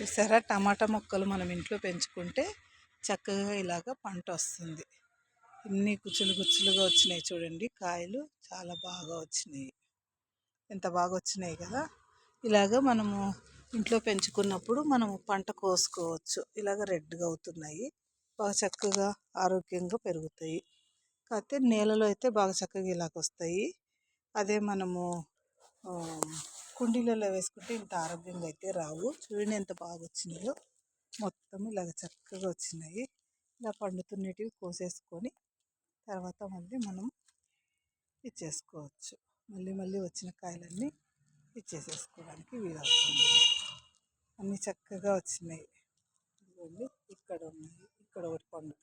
చూసారా? టమాటా మొక్కలు మనం ఇంట్లో పెంచుకుంటే చక్కగా ఇలాగ పంట వస్తుంది. ఇన్ని గుచ్చులు గుచ్చులుగా వచ్చినాయి చూడండి. కాయలు చాలా బాగా వచ్చినాయి. ఎంత బాగా వచ్చినాయి కదా? ఇలాగ మనము ఇంట్లో పెంచుకున్నప్పుడు మనము పంట కోసుకోవచ్చు. ఇలాగ రెడ్గా అవుతున్నాయి. బాగా చక్కగా ఆరోగ్యంగా పెరుగుతాయి. కాకపోతే నేలలో అయితే బాగా చక్కగా ఇలాగ వస్తాయి. అదే మనము కుండీలలో వేసుకుంటే ఇంత ఆరోగ్యంగా అయితే రావు. చూడండి ఎంత బాగా వచ్చినాయో మొత్తం ఇలాగ చక్కగా వచ్చినాయి. ఇలా పండుతున్నటివి కోసేసుకొని తర్వాత మళ్ళీ మనం ఇచ్చేసుకోవచ్చు. మళ్ళీ మళ్ళీ వచ్చిన కాయలన్నీ ఇచ్చేసేసుకోవడానికి వీలవుతుంది. అన్నీ చక్కగా వచ్చినాయి. ఇదిగోండి ఇక్కడ ఉన్నాయి. ఇక్కడ ఒకటి పండు